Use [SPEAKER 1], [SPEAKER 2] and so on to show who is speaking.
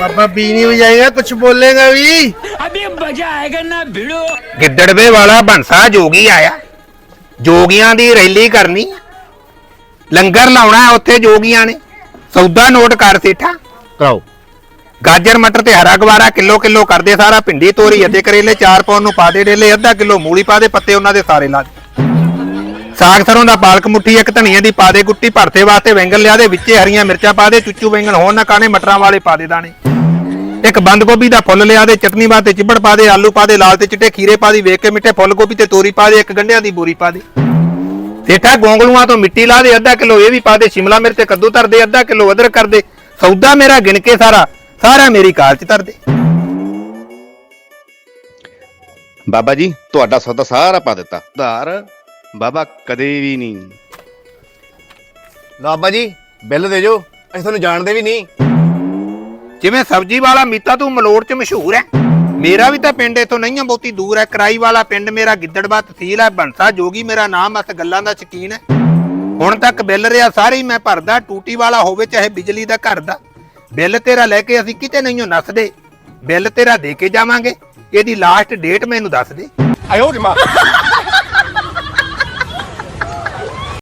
[SPEAKER 1] बाबा बीनी बजाएगा कुछ बोलेगा भी
[SPEAKER 2] अभी मजा आएगा ना भिड़ो
[SPEAKER 3] ਗਿੱਦੜਵੇ ਵਾਲਾ ਬੰਸਾ ਜੋਗੀ ਆਇਆ ਜੋਗੀਆਂ ਦੀ ਰੈਲੀ ਕਰਨੀ ਲੰਗਰ ਲਾਉਣਾ ਹੈ ਉੱਥੇ ਜੋਗੀਆਂ ਨੇ ਸੌਦਾ ਨੋਟ ਕਰ ਸੇਠਾ
[SPEAKER 4] ਕਰਾਓ
[SPEAKER 3] ਗਾਜਰ ਮਟਰ ਤੇ ਹਰਾ ਗਵਾਰਾ ਕਿਲੋ ਕਿਲੋ ਕਰਦੇ ਸਾਰਾ ਭਿੰਡੀ ਤੋਰੀ ਅੱਧੇ ਕਰੇਲੇ ਚਾਰ ਪੌਣ ਨੂੰ ਪਾ ਦੇ ਡੇਲੇ ਅੱਧਾ ਕਿਲੋ ਮੂਲੀ ਪਾ ਦੇ ਪੱਤੇ ਉਹਨਾਂ ਦੇ ਸਾਰੇ ਲਾ ਦੇ ਸਾਗ ਸਰੋਂ ਦਾ ਪਾਲਕ ਮੁੱਠੀ ਇੱਕ ਧਨੀਏ ਦੀ ਪਾ ਦੇ ਗੁੱਟੀ ਭਰਤੇ ਵਾਸਤੇ ਵੈਂਗਣ ਲਿਆ ਦੇ ਵਿੱਚੇ ਹਰੀਆਂ ਮਿਰਚਾਂ ਪਾ ਦੇ ਚੁੱਚੂ ਵੈਂਗਣ ਹੋਣ ਨਾ ਕਾਣੇ ਮਟਰਾਂ ਵਾਲੇ ਪਾ ਦੇ ਦਾਣੇ ਇੱਕ ਬੰਦ ਗੋਭੀ ਦਾ ਫੁੱਲ ਲਿਆ ਦੇ ਚਟਨੀ ਵਾਸਤੇ ਚਿੱਬੜ ਪਾ ਦੇ ਆਲੂ ਪਾ ਦੇ ਲਾਲ ਤੇ ਚਿੱਟੇ ਖੀਰੇ ਪਾ ਦੀ ਵੇਖ ਕੇ ਮਿੱਠੇ ਫੁੱਲ ਗੋਭੀ ਤੇ ਤੋਰੀ ਪਾ ਦੇ ਇੱਕ ਗੰਢਿਆਂ ਦੀ ਬੋਰੀ ਪਾ ਦੇ। ਸੇਠਾ ਗੋਂਗਲੂਆਂ ਤੋਂ ਮਿੱਟੀ ਲਾ ਦੇ ਅੱਧਾ ਕਿਲੋ ਇਹ ਵੀ ਪਾ ਦੇ ਸ਼ਿਮਲਾ ਮਿਰਚ ਤੇ ਕੱਦੂ ਧਰ ਦੇ ਅੱਧਾ ਕਿਲੋ ਅਦਰਕ ਕਰ ਦੇ ਸੌਦਾ ਮੇਰਾ ਗਿਣ ਕੇ ਸਾਰਾ ਸਾਰਾ ਮੇਰੀ ਕਾਰ ਚ ਧਰ ਦੇ।
[SPEAKER 4] ਬਾਬਾ ਜੀ ਤੁਹਾਡਾ ਸੌਦਾ ਸਾਰਾ ਪਾ ਦਿੱਤਾ। ਉਧਾਰ ਬਾਬਾ ਕਦੇ ਵੀ ਨਹੀਂ।
[SPEAKER 5] ਬਾਬਾ ਜੀ ਬਿੱਲ ਦੇ ਜੋ ਅਸੀਂ ਤੁਹਾਨੂੰ ਜਾਣਦੇ ਵੀ ਨਹੀਂ।
[SPEAKER 3] ਜਿਵੇਂ ਸਬਜੀ ਵਾਲਾ ਮੀਤਾ ਤੂੰ ਮਲੋੜ ਚ ਮਸ਼ਹੂਰ ਹੈ। ਮੇਰਾ ਵੀ ਤਾਂ ਪਿੰਡ ਇਥੋਂ ਨਹੀਂ ਆ ਬਹੁਤੀ ਦੂਰ ਹੈ। ਕਰਾਈ ਵਾਲਾ ਪਿੰਡ ਮੇਰਾ ਗਿੱਦੜਬਾ ਤਹਿਸੀਲ ਹੈ। ਬੰਸਾ ਜੋਗੀ ਮੇਰਾ ਨਾਮ ਅਸ ਗੱਲਾਂ ਦਾ ਸ਼ਕੀਨ ਹੈ। ਹੁਣ ਤੱਕ ਬਿੱਲ ਰਿਆ ਸਾਰੇ ਹੀ ਮੈਂ ਭਰਦਾ। ਟੂਟੀ ਵਾਲਾ ਹੋਵੇ ਚਾਹੇ ਬਿਜਲੀ ਦਾ ਘਰ ਦਾ। ਬਿੱਲ ਤੇਰਾ ਲੈ ਕੇ ਅਸੀਂ ਕਿਤੇ ਨਹੀਂ ਨੱਸਦੇ। ਬਿੱਲ ਤੇਰਾ ਦੇ ਕੇ ਜਾਵਾਂਗੇ। ਇਹਦੀ ਲਾਸਟ ਡੇਟ ਮੈਨੂੰ ਦੱਸ ਦੇ।
[SPEAKER 5] ਆਇਓ ਜਮਾ।